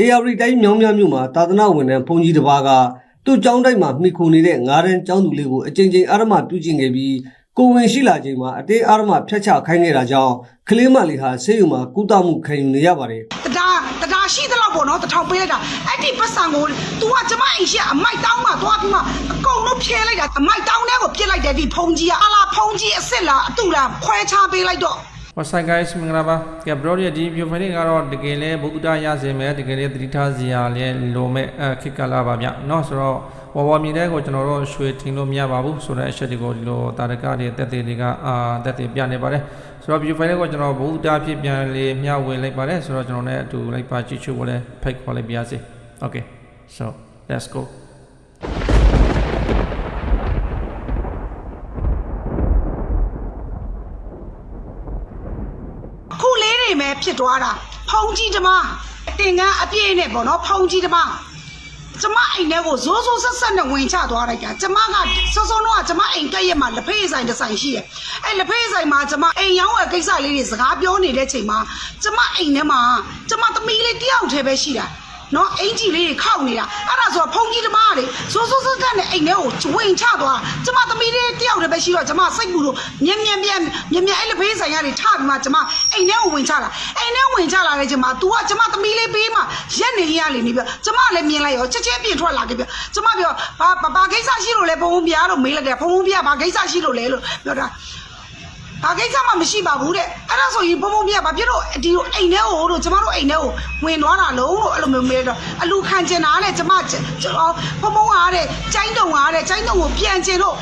AR တိုင်းမြောင်းမြမြို့မှာသာသနာဝန်ထမ်းဘုန်းကြီးတစ်ပါးကသူ့ကျောင်းတိုက်မှာမိခိုနေတဲ့ငါးတန်းကျောင်းသူလေးကိုအကြိမ်ကြိမ်အာရမပြုကျင့်ခဲ့ပြီးကိုဝင်ရှိလာချိန်မှာအတေးအာရမဖျက်ချခိုင်းခဲ့တာကြောင့်ကလေးမလေးဟာဆေးရုံမှာကုသမှုခံယူနေရပါတယ်တဒါတဒါရှိသလောက်ပေါ့နော်တထောင်ပေးလိုက်တာအဲ့ဒီပတ်စံကို तू ကကျမအိမ်ရှိအမိုက်တောင်းမှသွားပြီးမှအကုန်လုံးဖြဲလိုက်တာအမိုက်တောင်းတဲ့ကိုပြစ်လိုက်တယ်ဒီဖုန်ကြီးကအလားဖုန်ကြီးအစ်စ်လားအတူလားခွဲခြားပေးလိုက်တော့ What's up guys မင်္ဂလာပါကဲ bro ရဲ့ဒီ video file ကတော့တကယ်လဲဘုဒ္ဓရစေမယ်တကယ်လဲသတိထားစရာလဲလိုမဲ့အခက်ကလာပါဗျเนาะဆိုတော့ဝဝမြင်တဲ့ကိုကျွန်တော်တို့ရွှေထင်လို့မရပါဘူးဆိုတဲ့အချက်တွေကိုဒီလိုတာရကတွေတက်သေးတွေကအာတက်သေးပြနေပါတယ်ဆိုတော့ video file ကိုကျွန်တော်ဘုဒ္ဓဖြစ်ပြန်လေမျှဝေလိုက်ပါတယ်ဆိုတော့ကျွန်တော်လည်းအတူလိုက်ပါကြည့်ချူကိုလည်းဖိတ်ခေါ်လိုက်ပါရစေ Okay so let's go ဖြစ်သွားတာဖုန်ကြီးဓမ္မတင်ကန်းအပြည့်နဲ့ပေါ့နော်ဖုန်ကြီးဓမ္မကျမအိမ်ထဲကိုဇိုးဇိုးဆက်ဆက်နဲ့ဝင်ချသွားလိုက်တာကျမကစောစောတော့ကျမအိမ်ကက်ရက်မှာလက်ဖေးဆိုင်တစ်ဆိုင်ရှိတယ်အဲလက်ဖေးဆိုင်မှာကျမအိမ်ရောင်းဝယ်ကိစ္စလေးတွေစကားပြောနေတဲ့ချိန်မှာကျမအိမ်ထဲမှာကျမသမီးလေးတယောက်တည်းပဲရှိတာ နော်အင်ကြီးလေးတွေခောက်နေတာအဲ့ဒါဆိုတော့ဖုန်ကြီးဓမ္မတွေဇိုးဇိုးဆက်ဆက်နဲ့အိမ်ထဲကိုဝင်ချသွားကျမသမီးလေးတယောက်တည်းပဲရှိတော့ကျမစိတ်ကူလို့မြင်မြင်ပြန်မြင်မြင်အဲ့လက်ဖေးဆိုင်ကနေထပြီးမှကျမအိမ်ထဲကိုဝင်ချလာအိမ်ထဲဝင်ချလာတဲ့ချိန်မှာ तू ကကျမသမီးလေးပေးမှရက်နေရလေနေပြကျမလည်းမြင်လိုက်ရောချက်ချင်းပြင်ထွက်လာခဲ့ပြကျမပြောဘာဘာဘာကိစ္စရှိလို့လဲဘုံဘုံပြားလို့မေးလိုက်တယ်ဘုံဘုံပြားဘာကိစ္စရှိလို့လဲလို့ပြောတာ ဘာကိစ္စမှမရှိပါဘူးတဲ့အဲ့ဒါဆိုရင်ဘုံဘုံပြဘာဖြစ်လို့ဒီလိုအိမ်ထဲကိုတို့ကျမတို့အိမ်ထဲကိုဝင်သွားတာလုံးလို့အဲ့လိုမျိုးမေးတော့အလူခံကျင်တာတဲ့ကျမဘုံဘုံကတဲ့ကျိုင်းတုံကတဲ့ကျိုင်းတုံကိုပြန်ကျင်လို့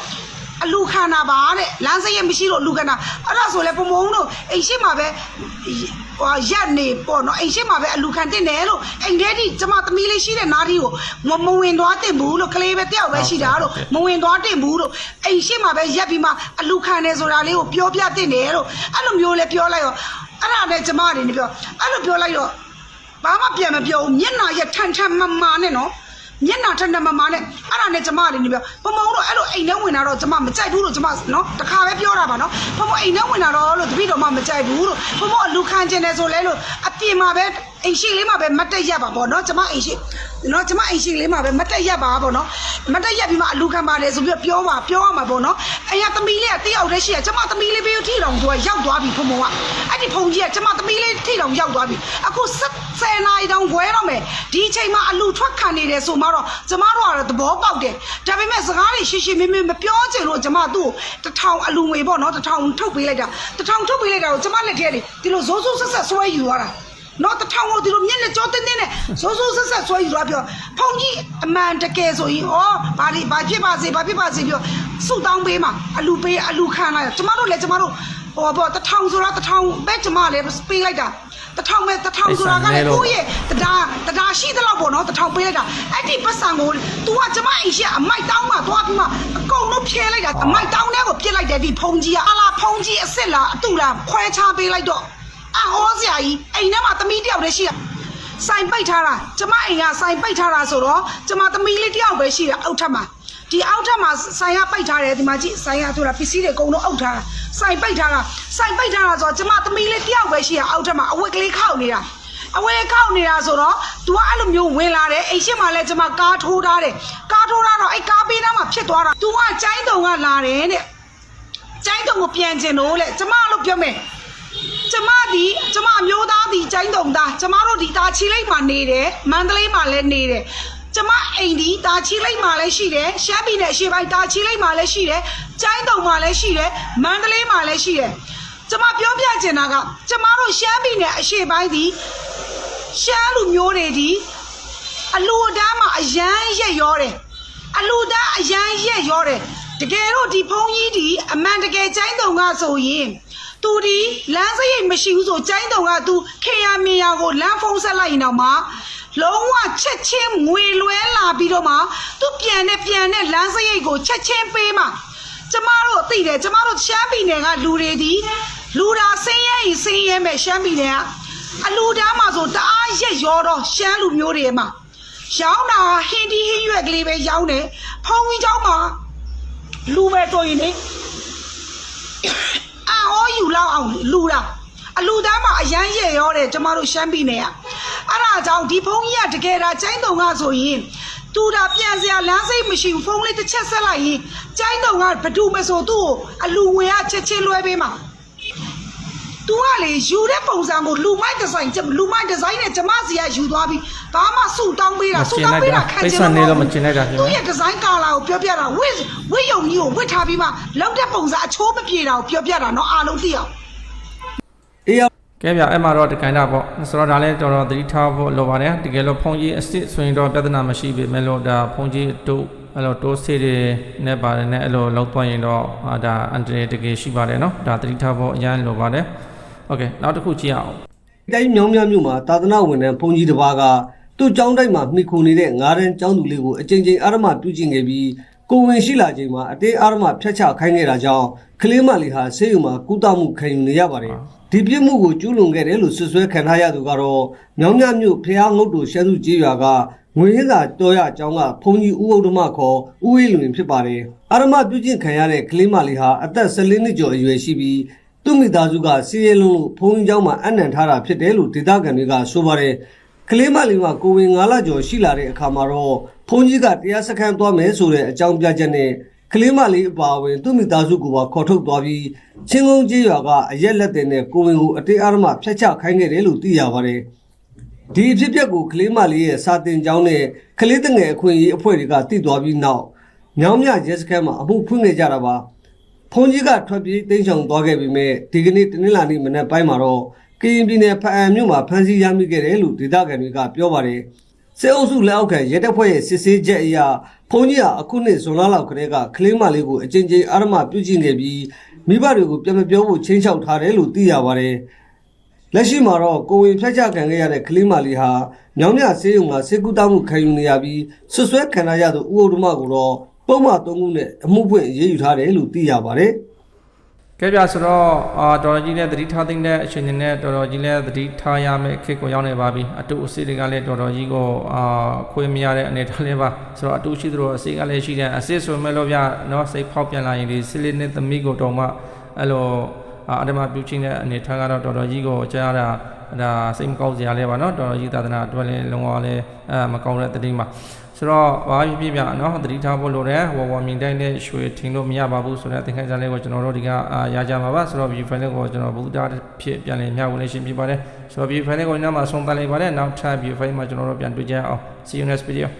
အလူခံတာပါတဲ့လမ်းစရိတ်မရှိလို့အလူခံတာအဲ့ဒါဆိုလဲဘုံဘုံတို့အိမ်ရှိမှာပဲဟိုရက်နေပေါ့နော်အိမ်ရှိမှာပဲအလူခံတင်တယ်လို့အိမ်ထဲထိကျမသမီးလေးရှိတဲ့နားဒီကိုမမဝင်သွားတင်ဘူးလို့ကလေးပဲတယောက်ပဲရှိတာလို့မဝင်သွားတင်ဘူးလို့အိမ်ရှိမှာပဲရက်ပြီးမှအလူခံတယ်ဆိုတာလေးကိုပြောပြတင်တယ်လို့အဲ့လိုမျိုးလဲပြောလိုက်ရောအဲ့ဒါနဲ့ကျမတွေနေပြောအဲ့လိုပြောလိုက်တော့ဘာမှပြန်မပြောဘူးမျက်နှာရက်ထန်ထန်မမနဲ့နော် မျက်နှာထန်ထန်မမနဲ့အဲ့ဒါနဲ့ကျမလေးနေပြောဘုံဘုံတို့အဲ့လိုအိမ်ထဲဝင်တာတော့ကျမမကြိုက်ဘူးလို့ကျမနော်တခါပဲပြောတာပါနော်ဘုံဘုံအိမ်ထဲဝင်တာတော့လို့တပည့်တော်မှမကြိုက်ဘူးလို့ဘုံဘုံအလူခံကျင်တယ်ဆိုလဲလို့အပြင်မှာပဲအိမ်ရှိလေးမှာပဲမတ်တက်ရက်ပါပေါ့နော်ကျမအိမ်ရှိ နော်ကျမအိမ်ရှိလေးမှာပဲမတ်တက်ရက်ပါပေါ့နော်မတ်တက်ရက်ပြီးမှအလူခံပါတယ်ဆိုပြီးပြောပါပြောရမှာပေါ့နော်အိမ်ကသမီးလေးကတယောက်တည်းရှိရကျမသမီးလေးဘေးထိတော်သူကရောက်သွားပြီဘုံဘုံကအဲ့ဒီဘုံကြီးကကျမသမီးလေးထိတော်ရောက်သွားပြီအခုဆယ်နာရီတောင်ခွဲတော့မယ်ဒီအချိန်မှာအလူထွက်ခံနေတယ်ဆိုမှတော့ကျမတို့ကတော့သဘောပေါက်တယ်ဒါပေမဲ့စကားတွေရှင်းရှင်းမင်းမင်းမပြောချင်လို့ကျမသူ့ကိုတထောင်အလူငွေပေါ့နော်တထောင်ထုတ်ပေးလိုက်တာတထောင်ထုတ်ပေးလိုက်တာကိုကျမလက်ထဲကနေဒီလိုဇိုးဇိုးဆက်ဆက်ဆွဲယူသွားတာ နော်တထောင်ကိုဒီလိုမျက်နဲ့ကြောတင်းတင်းနဲ့ဇိုးဇိုးဆက်ဆက်ဆွဲယူသွားပြောဖုန်ကြီးအမှန်တကယ်ဆိုရင်ဩဘာလို့ဘာဖြစ်ပါစေဘာဖြစ်ပါစေပြောစုတောင်းပေးမှာအလူပေးအလူခံလိုက်ကျမတို့လည်းကျမတို့ဟောပေါ့တထောင်ဆိုတာတထောင်ပဲကျမလည်းပေးလိုက်တာတထောင်ပဲတထောင်ဆိုတာကလည်းကိုယ့်ရဲ့တရားတရားရှိသလောက်ပေါ့နော်တထောင်ပေးလိုက်တာအဲ့ဒီပတ်စံကို तू ကကျမအိမ်ရှိအမိုက်တောင်းမှသွားပြီးမှအကုန်လုံးဖြဲလိုက်တာအမိုက်တောင်းတဲ့ကိုပြစ်လိုက်တယ်ဒီဖုန်ကြီးကအလားဖုန်ကြီးအစ်စ်လားအတူလားခွဲခြားပေးလိုက်တော့ အဟောစရာကြီးအိမ်ထဲမှာသမီးတယောက်တည်းရှိတာဆိုင်ပိတ်ထားတာကျမအိမ်ကဆိုင်ပိတ်ထားတာဆိုတော့ကျမသမီးလေးတယောက်ပဲရှိတာအောက်ထပ်မှာဒီအောက်ထပ်မှာဆိုင်ကပိတ်ထားတယ်ဒီမှာကြည့်ဆိုင်ကဆိုတာပစ္စည်းတွေအကုန်လုံးအောက်ထားတာဆိုင်ပိတ်ထားတာဆိုင်ပိတ်ထားတာဆိုတော့ကျမသမီးလေးတယောက်ပဲရှိတာအောက်ထပ်မှာအဝတ်ကလေးခောက်နေတာအဝဲခောက်နေတာဆိုတော့ तू ကအဲ့လိုမျိုးဝင်လာတယ်အိမ်ရှိမှလည်းကျွန်မကားထိုးထားတယ်ကားထိုးထားတော့အဲ့ကားပေးသားမှာဖြစ်သွားတာ तू ကကျိုင်းတုံကလာတယ်တဲ့ကျိုင်းတုံကိုပြန်ကျင်တော့လေကျွန်မလို့ပြောမယ် ကျမဒီကျမအမျိုးသားဒီကျိုင်းတုံသားကျမတို့ဒီတာချီလိမ့်မှာနေတယ်မန္တလေးမှာလည်းနေတယ်ကျမအိမ်ဒီတာချီလိမ့်မှာလည်းရှိတယ်ရှမ်းပြည်နယ်အရှေ့ပိုင်းတာချီလိမ့်မှာလည်းရှိတယ်ကျိုင်းတုံမှာလည်းရှိတယ်မန္တလေးမှာလည်းရှိတယ်ကျမပြောပြချင်တာကကျမတို့ရှမ်းပြည်နယ်အရှေ့ပိုင်းဒီရှမ်းလူမျိုးတွေဒီအလူအတန်းမှာအရန်ရက်ရောတယ်အလူတန်းအရန်ရက်ရောတယ်တကယ်တော့ဒီဖုန်းကြီးဒီအမှန်တကယ်ကျိုင်းတုံကဆိုရင် သူဒီလမ်းစရိတ်မရှိဘူးဆိုကျိုင်းတုံကသူခေရမင်ယာကိုလမ်းဖုံးဆက်လိုက်ရင်တော့မှလုံးဝချက်ချင်းငွေလွဲလာပြီးတော့မှသူပြန်နဲ့ပြန်နဲ့လမ်းစရိတ်ကိုချက်ချင်းပေးမှကျမတို့သိတယ်ကျမတို့ရှမ်းပြည်နယ်ကလူတွေဒီလူတာဆင်းရဲရင်ဆင်းရဲမဲ့ရှမ်းပြည်နယ်ကအလူတန်းမှာဆိုတအားရက်ရောတော့ရှမ်းလူမျိုးတွေမှာရောင်းတာဟင်းဒီဟင်းရွက်ကလေးပဲရောင်းတယ်ဖုံကြီးเจ้าမှာလူပဲဆိုရင်လေ အာဟောယူလောက်အောင်လူတာအလူသားမှာအရန်ရဲ့ရောတယ်ကျမတို့ရှမ်းပြည်နယ်ကအအဲ့ဒါကြောင့်ဒီဖုန်းကြီးကတကယ်ဒါကျိုင်းတုံကဆိုရင်သူဒါပြန်စရာလမ်းစိတ်မရှိဘူးဖုန်းလေးတစ်ချက်ဆက်လိုက်ရင်ကျိုင်းတုံကဘဒူမဆိုသူ့ကိုအလူငွေကချက်ချင်းလွှဲပေးမှာ तू ကလေယူတဲ့ပုံစံကိုလူမိုက်ဒီဇိုင်းလူမိုက်ဒီဇိုင်းနဲ့ကျမစီကယူသွားပြီးဘာမှစုတောင်းပေးတာစုတောင်းပေးတာခံချင်သူ့ရဲ့ဒီဇိုင်းကာလာကိုပြောပြတာဝစ်ဝစ်ယုံကြီးကိုဝစ်ထားပြီးမှလောက်တဲ့ပုံစံအချိုးမပြေတာကိုပြောပြတာเนาะအားလုံးသိအောင် အေးရ ကဲဗျအဲ့မှာတော့တကန်တာပေါ့ဆိုတော့ဒါလည်းတော်တော်သတိထားဖို့လိုပါတယ်တကယ်လို့ဖုန်ကြီးအစ်စ်ဆိုရင်တော့ပြဿနာမရှိပေမဲ့လို့ဒါဖုန်ကြီးတို့အဲ့လိုတိုးဆေးတွေနဲ့ပါတယ်နဲ့အဲ့လိုလောက်သွားရင်တော့အာဒါအန်တရတကယ်ရှိပါတယ်နော်ဒါသတိထားဖို့အရင်လိုပါတယ် ဟုတ်ကဲ့နောက်တစ်ခုကြည့်အောင်တိုင်းမြောင်းမြမြို့မှာသာသနာဝန်ထမ်းဘုန်းကြီးတစ်ပါးကသူ့ကျောင်းတိုက်မှာမိခုနေတဲ့ငါးရန်ကျောင်းသူလေးကိုအချိန်ချင်းအာရမပြုကျင့်ခဲ့ပြီးကိုဝင်ရှိလာချိန်မှာအတင်းအာရမဖျက်ချခိုင်းခဲ့တာကြောင့်ကလေးမလေးဟာဆေးရုံမှာကုသမှုခံယူနေရပါတယ်။ဒီပြစ်မှုကိုကျူးလွန်ခဲ့တယ်လို့ဆွဆွဲခံထားရသူကတော့မြောင်းမြမြို့ဖျားငုတ်တို့ရှမ်းစုကြီးရွာကငွေရင်းသာတော်ရအကြောင်းကဘုန်းကြီးဦးဥဒ္ဓမခေါ်ဦးဝေလွင်ဖြစ်ပါတယ်။အာရမပြုကျင့်ခံရတဲ့ကလေးမလေးဟာအသက်16နှစ်ကျော်အရွယ်ရှိပြီး သူ့မိသားစုကစီရင်လုံးဘုံကျောင်းမှာအနံ့ထားတာဖြစ်တယ်လို့ဒေသခံတွေကဆိုပါတယ်ကလေးမလေးကကိုဝင်9လကျော်ရှိလာတဲ့အခါမှာတော့ဘုန်းကြီးကတရားစခန်းသွားမယ်ဆိုတဲ့အကြောင်းပြချက်နဲ့ကလေးမလေးအပါအဝင်သူ့မိသားစုကိုပါခေါ်ထုတ်သွားပြီးချင်းကုန်းကြီးရွာကအရက်လက်တင်နဲ့ကိုဝင်ကိုအတင်းအဓမ္မဖျက်ချခိုင်းခဲ့တယ်လို့သိရပါတယ်။ဒီအဖြစ်အပျက်ကိုကလေးမလေးရဲ့စာတင်ကျောင်းနဲ့ကလေးတငယ်အခွင့်အရေးအဖွဲ့တွေကသိသွားပြီးနောက်ညောင်မြရဲစခန်းမှာအမှုဖွင့်ခဲ့ကြတာပါ။ ဖုန်ကြီးကထွက်ပြေးတိမ်းရှောင်သွားခဲ့ပြီးမြဲဒီကနေ့တနင်္လာနေ့မနက်ပိုင်းမှာတော့ကရင်ပြည်နယ်ဖအံမြို့မှာဖမ်းဆီးရမိခဲ့တယ်လို့ဒေသခံတွေကပြောပါတယ်။စစ်အုပ်စုလက်အောက်ခံရဲတပ်ဖွဲ့ရဲ့စစ်ဆေးချက်အရဖုန်ကြီးဟာအခုနှစ်ဇွန်လလောက်ကတည်းကကလေးမလေးကိုအကြိမ်ကြိမ်အာရမပြုကျင့်ခဲ့ပြီးမိဘတွေကိုပြန်မပြောဖို့ချင်းချောက်ထားတယ်လို့သိရပါတယ်။လက်ရှိမှာတော့ကိုဝင်ဖျက်ချခံခဲ့ရတဲ့ကလေးမလေးဟာမြောင်းမြဆေးရုံမှာစေကူတာမှုခံယူနေရပြီးဆွဆွဲခံရရသူဥဒ္ဓမကိုတော့ပုံမှန်၃ခုနဲ့အမှုဖွင့်ရေးယူထားတယ်လို့သိရပါတယ်။ကဲပြဆိုတော့အာတော်တော်ကြီးလည်းသတိထားသိမ့်တဲ့အချိန်နဲ့တော်တော်ကြီးလည်းသတိထားရမယ့်ခေတ်ကိုရောက်နေပါပြီအတူအစီတွေကလည်းတော်တော်ကြီးကိုအာခွေးမရတဲ့အနေထားလေးပါဆိုတော့အတူရှိသလိုအစီကလည်းရှိတယ်အစစ်ဆိုမဲ့လို့ပြနော်စိတ်ဖောက်ပြန်လာရင်ဒီစစ်လေးနဲ့သမီးကိုတော့မှအဲ့လိုအာအတ္တမပြုချင်းတဲ့အနေထားကတော့တော်တော်ကြီးကိုကြားရတာ ဒါစိတ်မကောင်းစရာလေးပါနော်တော်တော်ကြီးသာသနာအတွက်လည်းလုံးဝလည်းအဲမကောင်းတဲ့တတိမှာဆိုတော့ဘာဖြစ်ဖြစ်ပြနော်သတိထားဖို့လိုတယ်ဝဝမြင်တိုင်းနဲ့ရွှေထင်လို့မရပါဘူးဆိုတဲ့သင်္ခါကြလေးကိုကျွန်တော်တို့ဒီကအာရကြမှာပါဆိုတော့ view file ကိုကျွန်တော်ဘုဒ္ဓဖြစ်ပြန်လည်မျှဝေလို့ရှိဖြစ်ပါတယ်ဆိုတော့ view file ကိုညမှာဆုံးသတ်လိုက်ပါတယ်နောက်ထပ် view file မှာကျွန်တော်တို့ပြန်တွေ့ကြအောင် see you next video